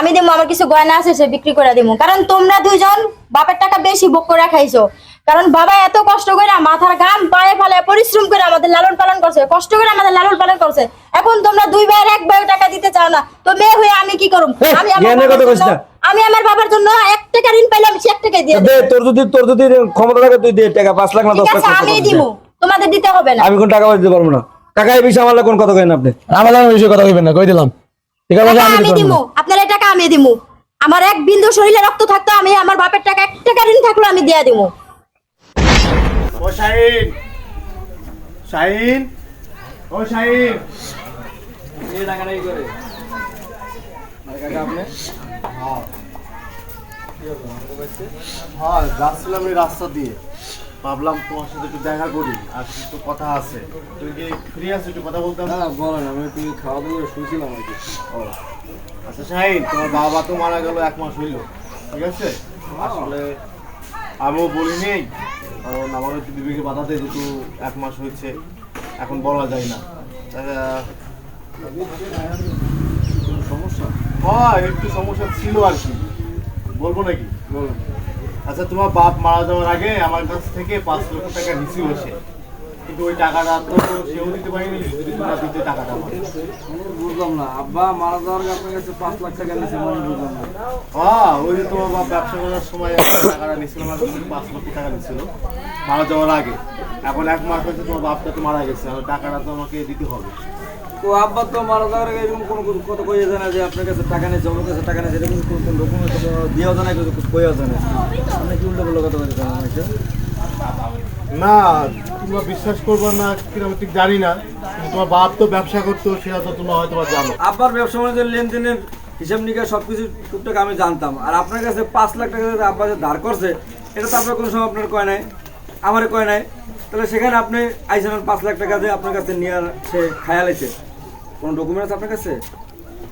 আমি দিমু আমার কিছু গয়না আছে সে বিক্রি করে দিমু কারণ তোমরা দুইজন বাপের টাকা বেশি ভোগ করে খাইছো। কারণ বাবা এত কষ্ট করে মাথার ঘাম পায়ে ফালে পরিশ্রম করে আমাদের লালন পালন করছে কষ্ট করে আমাদের লালন পালন করছে। এখন তোমরা দুই ভাইয়ের এক ভাইয়ের টাকা দিতে চাও না। তো মেয়ে হয়ে আমি কি করব আমি আমার। আমি আমার বাবার জন্য এক টাকা ঋণ পাইলাম সে এক টাকাই দিয়ে দে দেব তোর যদি তোর যদি ক্ষমতা থাকে তুই দে টাকা পাঁচ লাখ না দশ ঠিক লাখ আমি দে। দিমু। তোমাদের দিতে হবে না। আমি কোন টাকা দিতে পারব না। টাকা এই বিষয়ে আমার কোন কথা কেন আপনি। আমার আমার বিষয়ে কথা কইবেন না কই দিলাম। ঠিক আছে আমি আমি না। আপনার টাকা আমি দিমু। আমার এক বিন্দু শরীরে রক্ত থাকতো, আমি আমার বাপের টাকা এক টাকা ঋণ থাকল, আমি দিয়ে আপনি? হ্যাঁ। এই রাস্তা দিয়ে। ভাবলাম তোমার সাথে একটু দেখা করি আর কিছু কথা আছে। তুমি কি ফ্রি আছো একটু কথা বলতে? হ্যাঁ বলেন আমি তুই খাওয়া দাওয়া করে শুয়েছিলাম আর কি। ও আচ্ছা শাহিন তোমার বাবা তো মারা গেল এক মাস হইল ঠিক আছে? আসলে আমিও বলি নেই কারণ আমারও একটু বিবেকে বাধা দেয় যেহেতু এক মাস হয়েছে এখন বলা যায় না। সমস্যা? হয় একটু সমস্যা ছিল আর কি। বলব নাকি? বলেন। আচ্ছা তোমার বাপ মারা যাওয়ার আগে আমার কাছ থেকে পাঁচ লক্ষ টাকা নিছিল সে কিন্তু ওই টাকাটা তো সেও দিতে পারিনি যদি তোমরা দিতে টাকাটা। বুঝলাম না আব্বা মারা যাওয়ার আগে আপনার কাছে পাঁচ লাখ টাকা নিয়েছে মানে বুঝলাম না। হ্যাঁ ওই যে তোমার বাপ ব্যবসা করার সময় টাকাটা নিছিল আমার কাছ পাঁচ লক্ষ টাকা নিছিল মারা যাওয়ার আগে। এখন এক মাস হয়েছে তোমার বাপটা তো মারা গেছে আর টাকাটা তো আমাকে দিতে হবে। তো আব্বা তো মারা যাওয়ার আগে এরকম কোনো কথা কইয়া জানা যে আপনার কাছে টাকা নেই জমা কাছে টাকা নেই এরকম কোনো কোনো ডকুমেন্ট দিয়েও জানা কিছু কইয়া জানা। আপনি কি উল্টো পাল্টা কথা বলতে আমাকে না তোমরা বিশ্বাস করবে না কীরকম ঠিক জানি না। তোমার বাপ তো ব্যবসা করতো সেটা তো তোমরা হয়তো জানো। আব্বার ব্যবসা বাণিজ্যের লেনদেনের হিসাব নিকাশ সব কিছু টুকটাক আমি জানতাম। আর আপনার কাছে পাঁচ লাখ টাকা আব্বা যে ধার করছে এটা তো আপনার কোনো সময় আপনার কয় নাই আমার কয় নাই। তাহলে সেখানে আপনি আইসেন পাঁচ লাখ টাকা দিয়ে আপনার কাছে নিয়ে সে খায়াল আছে কোনো ডকুমেন্ট আছে আপনার কাছে?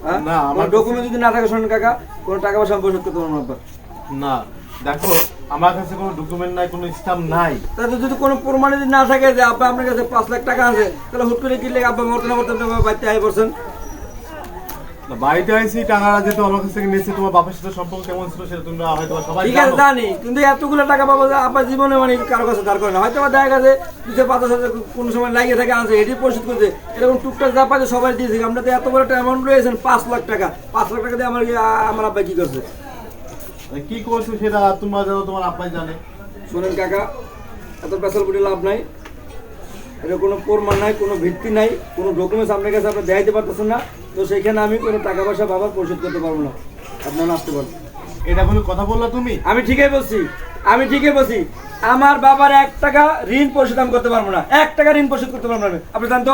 হ্যাঁ? না, আমার ডকুমেন্ট যদি না থাকে শোনেন কাকা কোনো টাকা পয়সা পরিশোধ করতে পারব না না দেখো আমার কাছে কোনো ডকুমেন্ট নাই কোনো স্টাম্প নাই। তাতে যদি কোনো প্রমাণ যদি না থাকে যে আব্বা আপনার কাছে পাঁচ লাখ টাকা আছে তাহলে হুট করে কিনলে আব্বা মরতে না মরতে আপনি বাড়িতে আই পড়ছেন বাড়িতে আইসি টাকাটা যেহেতু আমার কাছ থেকে নিয়েছে তোমার বাপের সাথে সম্পর্ক কেমন ছিল সেটা তোমরা হয়তো সবাই ঠিক আছে জানো। কিন্তু এতগুলো টাকা যে আপনার জীবনে মানে কারও কাছে দাঁড় করে না। হয়তো বা দেখা গেছে দুশো কোনো সময় লাগিয়ে থাকে আছে এটি পরিশোধ করছে। এরকম টুকটাক যা পাচ্ছে সবাই দিয়েছে আমরা তো এত বড় একটা অ্যামাউন্ট রয়েছেন পাঁচ লাখ টাকা। পাঁচ লাখ টাকা দিয়ে আমার আমার আব্বা কি করছে? মানে কি করছ সেটা তোমরা জানো তোমার আব্বাই জানে। শোনেন কাকা এত পেশাল লাভ নাই। এটা কোনো প্রমাণ নাই কোনো ভিত্তি নাই কোনো ডকুমেন্টস আপনার কাছে আপনি দেখাইতে পারতেছেন না। তো সেখানে আমি কোনো টাকা পয়সা বাবা পরিশোধ করতে পারব না। আপনারা আসতে পারেন। এটা কোনো কথা বললা তুমি? আমি ঠিকই বলছি। আমি ঠিকই বলছি। আমার বাবার এক টাকা ঋণ পরিশোধ আমি করতে পারব না। এক টাকা ঋণ পরিশোধ করতে পারব না আপনি জানতো?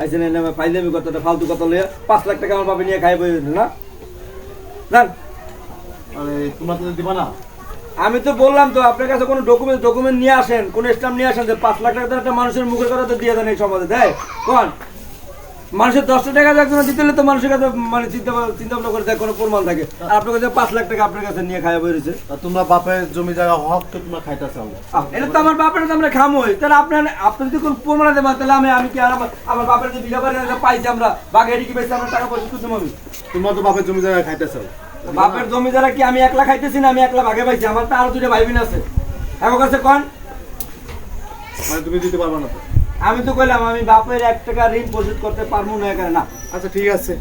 আইসেন ফাইলামি কথাটা ফালতু কথা লইয়া পাঁচ লাখ টাকা আমার বাবা নিয়ে খাই বই না? জান তোমরা তো দিবা না। আমি তো বললাম তো আপনার কাছে কোনো ডকুমেন্ট ডকুমেন্ট নিয়ে আসেন কোনো স্টাম্প নিয়ে আসেন যে পাঁচ লাখ টাকা একটা মানুষের মুখের কথা তো দিয়ে দেন এই সমাজে দেয় কোন? মানুষের দশটা টাকা একজন দিতে হলে তো মানুষের কাছে মানে চিন্তা চিন্তা ভাবনা করে দেয় কোনো প্রমাণ থাকে। আর আপনার কাছে পাঁচ লাখ টাকা আপনার কাছে নিয়ে খাওয়া বই রয়েছে। তা তোমরা বাপের জমি জায়গা হক তো তোমরা খাইতে চাও এটা তো আমার বাপের তো আমরা খামোই। তাহলে আপনার আপনি যদি কোনো প্রমাণ দেবেন তাহলে আমি আমি কি আর আমার বাপের যে বিঘা বাড়ি পাইছি আমরা। বাঘ কি পেয়েছি আমরা টাকা পয়সা আমি তোমরা তো বাপের জমি জায়গা খাইতে চাও বাপের জমি যারা কি আমি একলা খাইতেছি না? আমি একলা ভাগে পাইছি। আমার তো আরও দুটো ভাই বোন আছে। আমার কাছে কন? মানে তুমি দিতে পারবে না আমি তো কইলাম আমি বাপের এক টাকা ঋণ পরিশোধ করতে পারব না এখানে। না। আচ্ছা ঠিক আছে।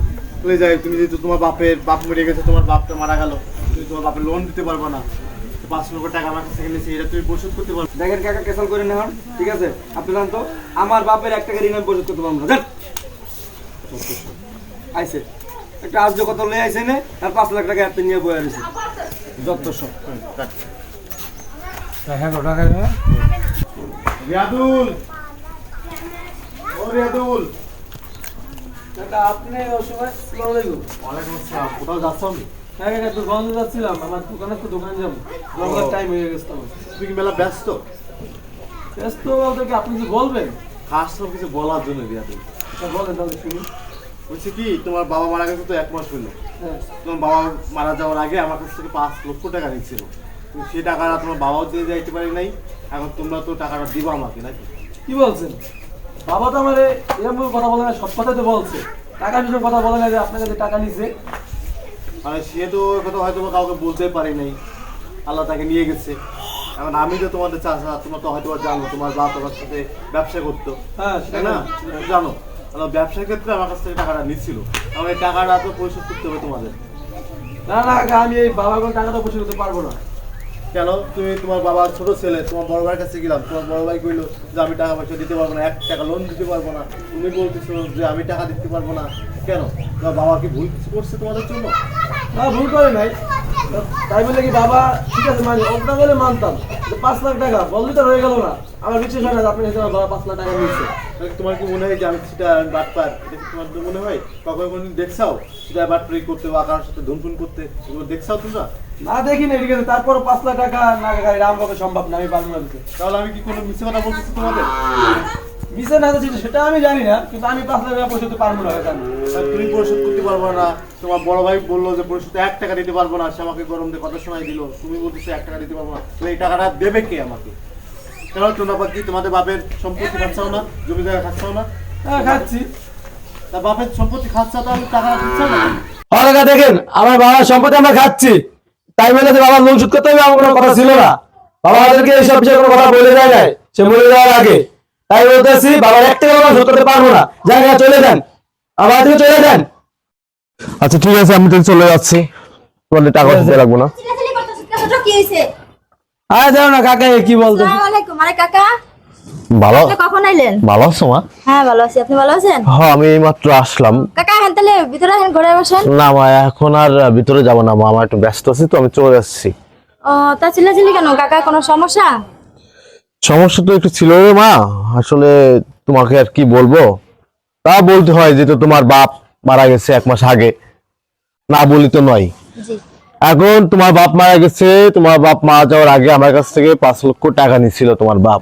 চলে যাই তুমি যেহেতু তোমার বাপের বাপ মরে গেছে তোমার বাপটা মারা গেল তুমি তোমার বাপের লোন দিতে পারবে না। তো পাঁচ লক্ষ টাকা আমার কাছে নিয়েছি এটা তুমি পরিশোধ করতে পারবে। দেখেন কাকা ক্যান্সেল করে নেওয়ার ঠিক আছে? আপনি জান তো আমার বাপের এক টাকা ঋণ আমি পরিশোধ করতে পারব না। আইসে একটা আজ কত লয়ে আইসে নে আর পাঁচ লাখ টাকা আপনি নিয়ে বয়ে যত সব। হ্যাঁ টাকা রিয়াদুল! ও রিয়াদুল! আপনি ওয়ালাইকুম আসসালাম কোথাও যাচ্ছ আমি হ্যাঁ কাকা দোকানে যাচ্ছিলাম আমার দোকানে তো দোকানে যাব। টাইম হয়ে গেছে আমার। তুমি কি মেলা ব্যস্ত? ব্যস্ত বলতে কি আপনি কি বলবেন? আসলাম কিছু বলার জন্য রিয়াদুল। আচ্ছা, বলেন তাহলে শুনি বলছি কি তোমার বাবা মারা গেছে তো এক মাস হইল হ্যাঁ। তোমার বাবা মারা যাওয়ার আগে আমার কাছ থেকে পাঁচ লক্ষ টাকা নিচ্ছিল সে টাকাটা তোমার বাবাও দিয়ে যাইতে পারি নাই এখন তোমরা তো টাকাটা দিবা আমাকে নাকি? কি বলছেন? বাবা তো আমার এরকম কথা বলে না সব কথাই তো বলছে। টাকা বিষয়ে কথা বলে না যে আপনার কাছে টাকা নিছে মানে সে তো কথা হয়তো কাউকে বলতে পারি নাই। আল্লাহ তাকে নিয়ে গেছে। এখন আমি তো তোমাদের চাষা তোমরা তো হয়তো জানো তোমার বাপ তোমার সাথে ব্যবসা করতো। হ্যাঁ সেটা না? জানো? ব্যবসার ক্ষেত্রে আমার কাছ থেকে টাকাটা নিচ্ছিল। আমার এই টাকাটা তো পরিশোধ করতে হবে তোমাদের। না না আমি এই বাবার কোনো টাকাটা পরিশোধ করতে পারব না। কেন? তুমি তোমার বাবার ছোট ছেলে, তোমার বড় ভাইয়ের কাছে গেলাম। তোমার বড় ভাই কইলো যে, আমি টাকা পয়সা দিতে পারব না, এক টাকা লোন দিতে পারব না। তুমি বলতেছো যে, আমি টাকা দিতে পারব না। কেন? তোমার বাবা কি ভুল কিছু করছে তোমাদের জন্য? না, ভুল করে নাই। তাই বলে কি বাবা, ঠিক আছে মানে ওটা বলে মানতাম। পাঁচ লাখ টাকা বললি তো রয়ে গেল না। আমার বিশ্বাস হয় না আপনি হিসেবে ধরা পাঁচ লাখ টাকা নিচ্ছে তোমার কি মনে হয় যে আমি সেটা বাটপার এটা কি তোমার তো মনে হয়? কখনো কোনো দেখছাও? সেটা বাটপারি করতে বা কারোর সাথে ধুমফুন করতে? এগুলো দেখছাও তোমরা? না দেখি না ঠিক আছে। তারপর পাঁচ লাখ টাকা না গাড়ি আমার সম্ভব না আমি পারব না। তাহলে আমি কি কোনো মিথ্যে কথা বলতেছি তোমাদের? সেটা আমি জানি না কিন্তু আমি পাঁচ লাখ টাকা পরিশোধ করতে পারব না কাকা তুমি পরিশোধ করতে পারব না। তোমার বড় ভাই বলল যে পরিশোধ এক টাকা দিতে পারব না সে আমাকে গরম দিয়ে শোনাই দিল? তুমি বলতেছো এক টাকা দিতে পারব না। তাহলে এই টাকাটা দেবে কে আমাকে? কেন তোমরা কি তোমাদের বাপের সম্পত্তি খাচ্ছাও না? জমি জায়গা খাচ্ছাও না? হ্যাঁ খাচ্ছি। তা বাপের সম্পত্তি খাচ্ছা তো আমি টাকা না? দেখেন আমার বাবার সম্পত্তি আমরা খাচ্ছি। তাই বলে যে বাবার লোন শোধ করতে হবে আমার কোনো কথা ছিল না। বাবা আমাদেরকে এইসব বিষয়ে কোনো কথা বলে যায় নাই। সে বলে যাওয়ার আগে তাই বলতেছি বাবার এক টাকা আমরা করতে পারব না। জায়গা চলে যান। আমার থেকে চলে যান। আচ্ছা ঠিক আছে আমি তো চলে যাচ্ছি। তোমাদের টাকা দিতে লাগবো না। যাও না কাকা কি বলতো আসসালামু আলাইকুম। আরে কাকা ভালো? কখন আইলেন? ভালো আছো মা? হ্যাঁ ভালো আছি। আপনি ভালো আছেন? হ্যাঁ আমি এইমাত্র আসলাম। কাকা হ্যাঁ তাহলে ভিতরে আসেন ঘরে বসেন। না মা এখন আর ভিতরে যাব না মা আমার একটু ব্যস্ত আছি তো আমি চলে যাচ্ছি। ও তা চিল্লাচিল্লি কেন? কাকা কোনো সমস্যা? সমস্যা তো একটু ছিল রে মা। আসলে তোমাকে আর কি বলব? তা বলতে হয় যে তো তোমার বাপ মারা গেছে এক মাস আগে। না বলি তো নয়। এখন তোমার বাপ মারা গেছে তোমার বাপ মারা যাওয়ার আগে আমার কাছ থেকে পাঁচ লক্ষ টাকা নিছিল তোমার বাপ।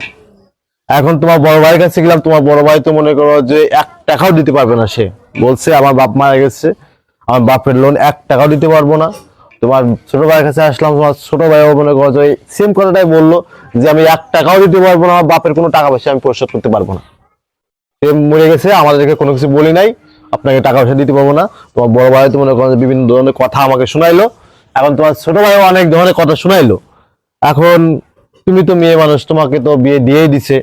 এখন তোমার বড় ভাইয়ের কাছে গেলাম তোমার বড় ভাই তো মনে করো যে এক টাকাও দিতে পারবে না সে। বলছে আমার বাপ মারা গেছে আমার বাপের লোন এক টাকাও দিতে পারব না। তোমার ছোট ভাইয়ের কাছে আসলাম তোমার ছোট ভাইও মনে করো যে সেম কথাটাই বলল যে আমি এক টাকাও দিতে পারব না আমার বাপের কোনো টাকা পয়সা আমি পরিশোধ করতে পারব না। সে মরে গেছে আমাদেরকে কোনো কিছু বলি নাই আপনাকে টাকা পয়সা দিতে পারব না। তোমার বড় ভাই তো মনে করো বিভিন্ন ধরনের কথা আমাকে শোনাইলো এখন তোমার ছোট ভাইও অনেক ধরনের কথা শোনাইলো। এখন তুমি তো মেয়ে মানুষ তোমাকে তো বিয়ে দিয়েই দিছে।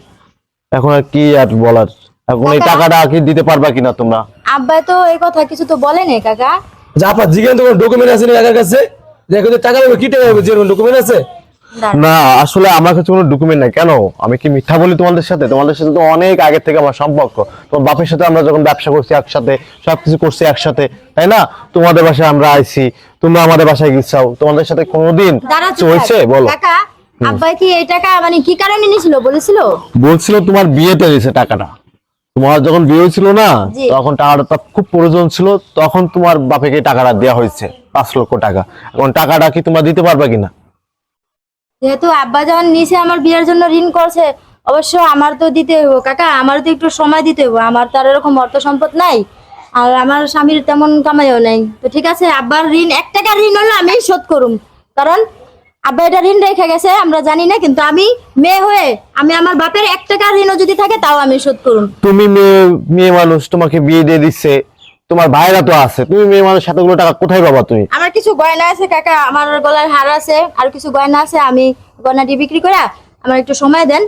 এখন আর কি আর বলার? এখন এই টাকাটা কি দিতে পারবা কিনা তোমরা? আব্বা তো এই কথা কিছু তো বলেনি কাকা। জিজ্ঞেস তো ডকুমেন্ট আছে না কাছে? দেখো যে টাকা কি ডকুমেন্ট আছে? না। আসলে আমার কাছে কোনো ডকুমেন্ট নাই। কেন? আমি কি মিথ্যা বলি তোমাদের সাথে? তোমাদের সাথে তো অনেক আগে থেকে আমার সম্পর্ক। তোমার বাপের সাথে আমরা যখন ব্যবসা করছি একসাথে সবকিছু করছি একসাথে তাই না? তোমাদের বাসায় আমরা আইছি তোমরা আমাদের বাসায় গেছাও তোমাদের সাথে কোনোদিন হয়েছে বলো। কি এই টাকা মানে কি কারণে নিয়েছিল? বলেছিল? বলছিল তোমার বিয়েতে দিয়েছে টাকাটা। তোমার যখন বিয়ে হয়েছিল না তখন টাকাটা খুব প্রয়োজন ছিল তখন তোমার বাপেকে টাকাটা দেওয়া হয়েছে পাঁচ লক্ষ টাকা। এখন টাকাটা কি তোমরা দিতে পারবে কিনা? যেহেতু আব্বা যখন নিচে আমার বিয়ের জন্য ঋণ করছে অবশ্য আমার তো দিতে হইব কাকা আমার তো একটু সময় দিতে হইব আমার তো আর এরকম অর্থ সম্পদ নাই আর আমার স্বামীর তেমন কামাইও নাই। তো ঠিক আছে আব্বার ঋণ এক টাকা ঋণ হলে আমি শোধ করুম কারণ আব্বা এটা ঋণ রেখে গেছে আমরা জানি না কিন্তু আমি মেয়ে হয়ে আমি আমার বাপের এক টাকা ঋণও যদি থাকে তাও আমি শোধ করুম তুমি মেয়ে মেয়ে মানুষ তোমাকে বিয়ে দিয়ে দিচ্ছে তোমার ভাইরা তো আছে তুমি মেয়ে মানুষ এতগুলো টাকা কোথায় পাবা তুমি? আমার কিছু গয়না আছে কাকা আমার গলার হার আছে আর কিছু গয়না আছে আমি গয়নাটি বিক্রি করে আমার একটু সময় দেন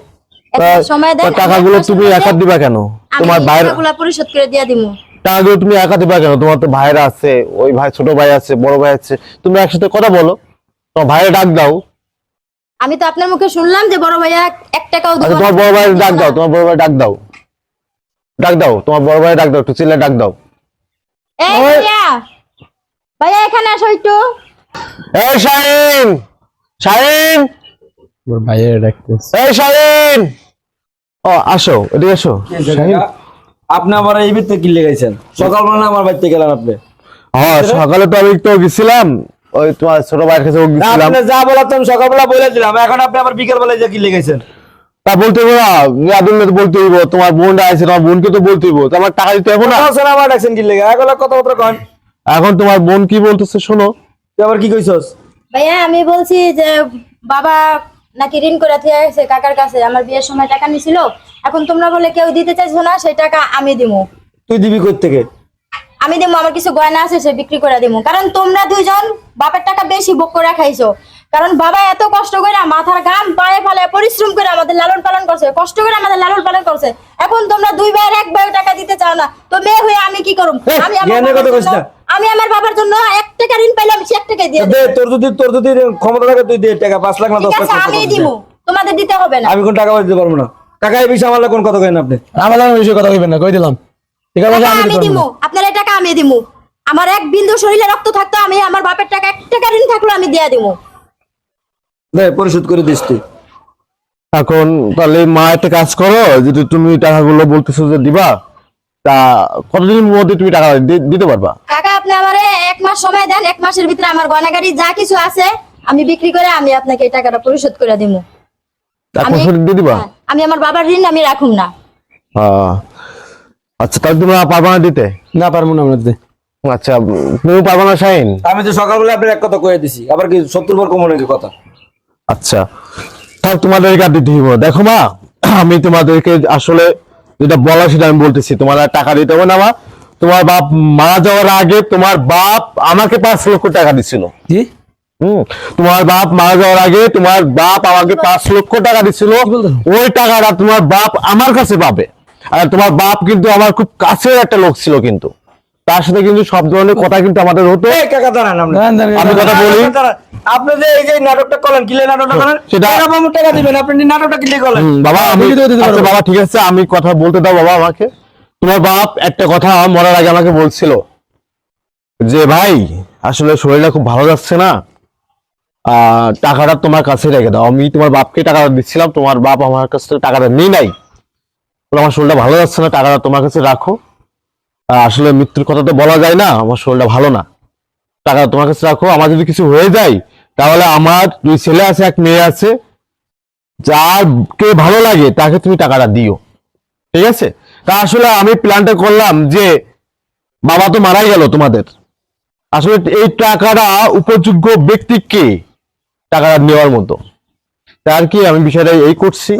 একটু সময় দেন টাকাগুলো তুমি একা দিবা কেন? তোমার ভাইয়ের টাকাগুলো পরিশোধ করে দিয়ে দিমু। টাকাগুলো তুমি একা দিবা কেন? তোমার তো ভাইরা আছে ওই ভাই ছোট ভাই আছে বড় ভাই আছে তুমি একসাথে কথা বলো। তোমার ভাইয়ের ডাক দাও। আমি তো আপনার মুখে শুনলাম যে বড় ভাইয়া এক টাকাও আচ্ছা তোমার বড় ভাইয়ের ডাক দাও তোমার বড় ভাই ডাক দাও। ডাক দাও তোমার বড় ভাই ডাক দাও একটু চিল্লা ডাক দাও। এই ওই- ভাইয়া ভাইয়া এখানে আসো একটু। এই শাহিন শাহিন। ভাইয়ের ডাকতেছে এই শাহিন। ও আসো এদিকে আসো। আপনি আমার এই ভিত্তি কি লেগেছেন সকালবেলা আমার বাড়িতে গেলেন আপনি। হ্যাঁ সকালে তো আমি তো গেছিলাম। ওই তোমার ছোট ভাইয়ের কাছে আপনি যা আমি সকালবেলা বলে দিলাম এখন আপনি আবার বিকেল বেলায় যে কি লেগেছেন তা বলতে হইব না ইয়াদুল্লাহ তো বলতে হইব তোমার বোনটা আছে তোমার বোনকে তো বলতে হইব তো আমার টাকা দিতে হবে না? আমার ডাকছেন কি লেগে এখন কথাবার্তা কন। এখন তোমার বোন কি বলতেছে শোনো। তুই আবার কি কইছস? ভাইয়া আমি বলছি যে বাবা নাকি ঋণ করে দিয়ে গেছে কাকার কাছে। আমার বিয়ের সময় টাকা নিছিল। এখন তোমরা বলে কেউ দিতে চাইছো না সেই টাকা আমি দিমু। তুই দিবি কই থেকে? আমি দিমু আমার কিছু গয়না আছে সে বিক্রি করে দিমু কারণ তোমরা দুইজন বাপের টাকা বেশি ভোগ করে খাইছো। কারণ বাবা এত কষ্ট করে মাথার গাম পায়ে ফেলে পরিশ্রম করে আমাদের লালন পালন করছে কষ্ট করে আমাদের লালন পালন করছে। এখন তোমরা দুই ভাইয়ের এক ভাইয়ের টাকা দিতে চাও না তো মেয়ে হয়ে আমি কি করুম? আমি আমার বাবার কথা জন্য- আমি আমার বাবার জন্য এক টাকা ঋণ পাইলাম সে এক টাকা দিয়ে দে তোর যদি তোর যদি ক্ষমতা থাকে তুই দে টাকা পাঁচ লাখ না দশ ঠিক লাখ আমি। দিমু। তোমাদের দিতে হবে না। আমি কোন টাকা দিতে পারব না। টাকা এই বিষয়ে আমার কোন কথা কেন আপনি। আমার বিষয়ে কথা কইবেন না কই দিলাম? ঠিক আছে আমি। আপনার টাকা আমি দিমু। আমার এক বিন্দু শরীরে রক্ত থাকতো আমি আমার বাপের টাকা এক টাকা ঋণ থাকল আমি দিয়ে দিমু। দে পরিশোধ করে দিস তুই। এখন তাহলে মা একটা কাজ করো যদি তুমি টাকাগুলো বলতেছো যে দিবা তা কতদিনের মধ্যে তুমি টাকা দি- দিতে পারবা? টাকা আপনি আমারে এক মাস সময় দেন এক মাসের ভিতরে আমার গয়নাগাড়ি যা কিছু আছে আমি বিক্রি করে আমি আপনাকে এই টাকাটা পরিশোধ করে দিমু। এক আমি দিবা? হ্যাঁ, আমি আমার বাবার ঋণ আমি রাখুম না। আহ, আচ্ছা তাহলে তুমি পারবা না দিতে? না পারব না আমরা দিতে। আচ্ছা তুমি পারবা না শাইন আমি তো সকালবেলা আপনার এক কথা কয়ে দিছি। আবার কি সত্তর বার কমনে কি কথা? আচ্ছা তাহলে তোমাদেরকে আর দিতে হইব। দেখো মা আমি তোমাদেরকে আসলে যেটা বলা সেটা আমি বলতেছি। তোমার আর টাকা দিতে হবে না মা। তোমার বাপ মারা যাওয়ার আগে তোমার বাপ আমাকে পাঁচ লক্ষ টাকা দিছিল। কি হুম তোমার বাপ মারা যাওয়ার আগে তোমার বাপ আমাকে পাঁচ লক্ষ টাকা দিছিল। ওই টাকাটা তোমার বাপ আমার কাছে পাবে। আর তোমার বাপ কিন্তু আমার খুব কাছের একটা লোক ছিল কিন্তু। তার সাথে কিন্তু সব ধরনের কথা কিন্তু আমাদের হতো। আমি কথা বলি। আপনি যে এই যে নাটকটা করলেন কিলে নাটকটা করেন সেটা- টাকা দিবেন আপনি নাটকটা কিলে বাবা আমি আচ্ছা পারব। বাবা ঠিক আছে আমি কথা বলতে দাও বাবা আমাকে। তোমার বাপ একটা কথা মরার আগে আমাকে বলছিল যে ভাই আসলে শরীরটা খুব ভালো যাচ্ছে না। টাকাটা তোমার কাছে রেখে দাও। আমি তোমার বাপকে টাকাটা দিচ্ছিলাম তোমার বাপ আমার কাছ থেকে টাকাটা নেই নাই। বলে, আমার শরীরটা ভালো যাচ্ছে না টাকাটা তোমার কাছে রাখো। আসলে মৃত্যুর কথা তো বলা যায় না আমার শরীরটা ভালো না টাকাটা তোমার কাছে রাখো। আমার যদি কিছু হয়ে যায় তাহলে আমার দুই ছেলে আছে এক মেয়ে আছে যাকে ভালো লাগে তাকে তুমি টাকাটা দিও। ঠিক আছে? তা আসলে আমি প্ল্যানটা করলাম যে বাবা তো মারাই গেল তোমাদের। আসলে এই টাকাটা উপযোগ্য ব্যক্তি কে? টাকাটা নেওয়ার মতো। তার কি আমি বিষয়টা এই করছি।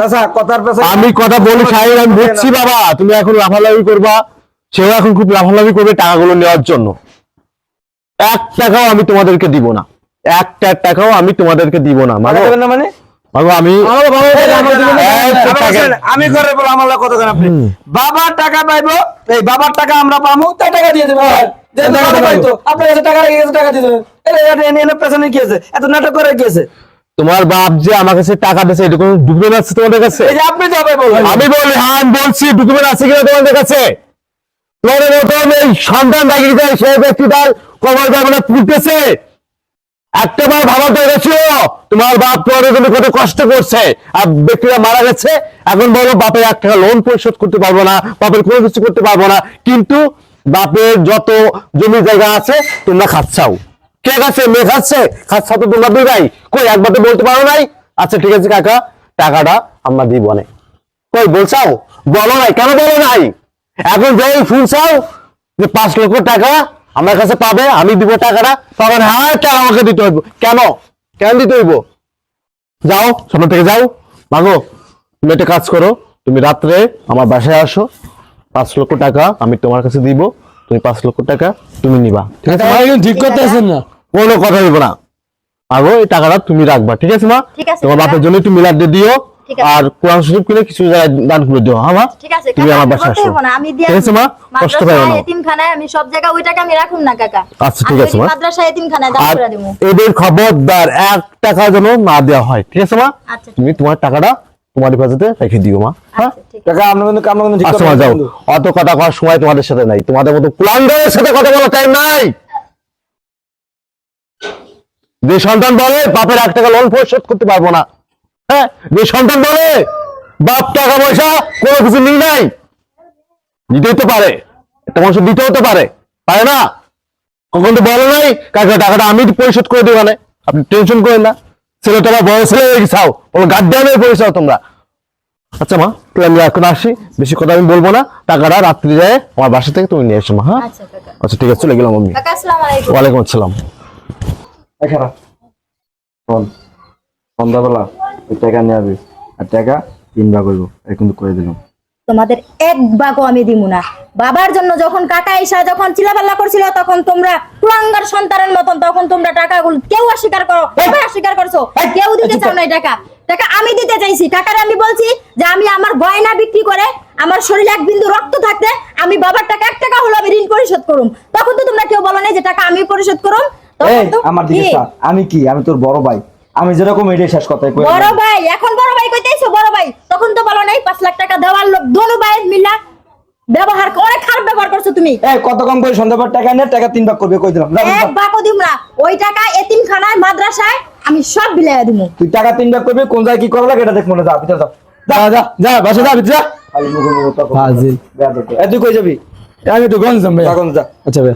আমি কথা বলি সাহেব আমি বুঝছি বাবা তুমি এখন লাফালাফি করবা সেও এখন খুব লাফালাফি করবে টাকাগুলো নেওয়ার জন্য। এক টাকাও আমি তোমাদেরকে দিব না। একটা টাকাও আমি তোমাদেরকে দিব না মানে? আমি আমার এই, টাকা- শোনেন, আমি করে বলে আমার কথা কেন আপনি। বাবার টাকা পাইবো এই বাবার টাকা আমরা পাবো তাই টাকা দিয়ে দেবো আপনার কাছে টাকা টাকা দিয়ে দেবেন এত নাটক করে আছে? তোমার বাপ যে আমার কাছে টাকা দিয়েছে এটা কোনো ডকুমেন্ট আছে তোমাদের কাছে? এই যে আপনি যাবে বলবেন আমি বলি হ্যাঁ আমি বলছি ডকুমেন্ট আছে কিনা তোমাদের কাছে? তোমাদের মতন এই সন্তান ডাকি দেয় সেই ব্যক্তি তার কবর মানে পুঁতেছে একটা বার ভাবার দরকার ছিল তোমার বাপ তোমাদের জন্য কত কষ্ট করছে আর ব্যক্তিরা মারা গেছে। এখন বলো বাপের এক টাকা লোন পরিশোধ করতে পারব না বাপের কোনো কিছু করতে পারব না। কিন্তু বাপের যত জমি জায়গা আছে তোমরা খাচ্ছাও। কে খাচ্ছে? মেয়ে খাচ্ছে? খাচ্ছা তো তোমরা দুই কই, একবার তো বলতে পারো নাই? আচ্ছা ঠিক আছে কাকা, টাকাটা আমরা দিব অনেক। কই, বলছাও? বলো নাই, কেন বলো নাই? এখন যাই শুনছাও যে পাঁচ লক্ষ টাকা আমার কাছে পাবে, আমি দিব টাকাটা। পাবে না হ্যাঁ টাকা আমাকে দিতে হইব? কেন? কেন দিতে হইব? যাও, সামনে থেকে যাও। মাগো, তুমি একটা কাজ করো, তুমি রাত্রে আমার বাসায় আসো। পাঁচ লক্ষ টাকা আমি তোমার কাছে দিব, তুমি পাঁচ লক্ষ টাকা তুমি নিবা। ঠিক আছে ঠিক করতে আছেন না? কোনো কথা হইব না। মাগো এই টাকাটা তুমি রাখবা ঠিক আছে মা? তোমার বাপের জন্য একটু মিলাদ দিয়ে দিও আর কোরআন শরীফ কিনে কিছু জায়গায় দান করে দিও হ্যাঁ মা? ঠিক আছে তুমি আমার বাসায় আসো। ঠিক আছে মা? কষ্ট পাইও মাদ্রাসায় না। এতিমখানায় আমি সব জায়গায় ওই টাকা আমি রাখুম না কাকা। আচ্ছা, ঠিক আছে, ওই মা। মাদ্রাসায় এতিমখানায় দান করে দিমু এদের খবরদার এক টাকা যেন না দেওয়া হয় ঠিক আছে মা? আচ্ছা, তুমি তোমার টাকাটা তোমার হেফাজতে রেখে দিও মা। আচ্ছা টাকা আমরা কিন্তু আমরা কিন্তু ঠিক আচ্ছা কথা মা যাও। অত কথা করার সময় তোমাদের সাথে নাই। তোমাদের মতো কুলাঙ্গারের সাথে কথা বলার টাইম নাই। যে সন্তান বলে বাপের এক টাকা লোন পরিশোধ করতে পারব না। হ্যাঁ? যে সন্তান বলে বাপ টাকা পয়সা কোনো কিছু নিই নাই দিতেই তো পারে। একটা মানুষ দিতে হতে পারে। পারে না? কখন তো বলো নাই কাকে টাকাটা আমি পরিশোধ করে দিই মানে আপনি টেনশন করেন না। ছেলে তোমার বড় ছেলে গেছাও ওর গাদ্দামের পরিচয় তোমরা। আচ্ছা মা তাহলে আমি এখন আসি। বেশি কথা আমি বলব না। টাকাটা রাত্রি যায় আমার বাসা থেকে তুমি নিয়ে এসো মা হ্যাঁ? আচ্ছা আচ্ছা ঠিক আছে চলে গেলাম আমি। ওয়ালাইকুম আসসালাম। এখানে শোন সন্ধ্যাবেলা ওই টাকা নিয়ে আসবি। আর টাকা তিন ভাগ হইব এই কিন্তু করে দিলাম। তোমাদের এক ভাগও আমি দিমু না। বাবার জন্য যখন কাকা এসা যখন চিলাপাল্লা করছিল তখন তোমরা কুলাঙ্গার সন্তানের মতন তখন তোমরা টাকাগুলো কেউ অস্বীকার করো কবে অস্বীকার করছ কেউ দিতে চাও না টাকা। টাকা আমি দিতে চাইছি। টাকার আমি বলছি যে আমি আমার গয়না বিক্রি করে আমার শরীরে এক বিন্দু রক্ত থাকতে আমি বাবার টাকা এক টাকা হলো আমি ঋণ পরিশোধ করুম। তখন তো তোমরা কেউ বলো না যে টাকা আমি পরিশোধ করুম। এই তো আমার দিকে? আমি কি? আমি তোর বড় ভাই। আমি যেরকম এটাই শেষ কথাই কই বড় ভাই এখন বড় ভাই কইতেইছো বড় ভাই তখন তো বলো নাই পাঁচ লাখ টাকা দেওয়ার লোক দোনো ভাই মিলা ব্যবহার অনেক খারাপ ব্যবহার করছ তুমি। এই কত কম করে সন্ধ্যা পর টাকা নে টাকা তিন ভাগ করবে কই দিলাম। এক। বাকও দিম না। ওই টাকা এতিমখানায় মাদ্রাসায় আমি সব বিলাইয়া দিমু। তুই টাকা তিন ভাগ করবি কোন জায়গায় কি করা লাগে এটা দেখ মনে যা ভিতরে যা। যা যা যা বাসা যা ভিতরে যা। খালি মুখে মুখে তর্ক ফাজিল। এই তুই কই যাবি? আমি একটু গঞ্জ ভাই যা আচ্ছা ভাই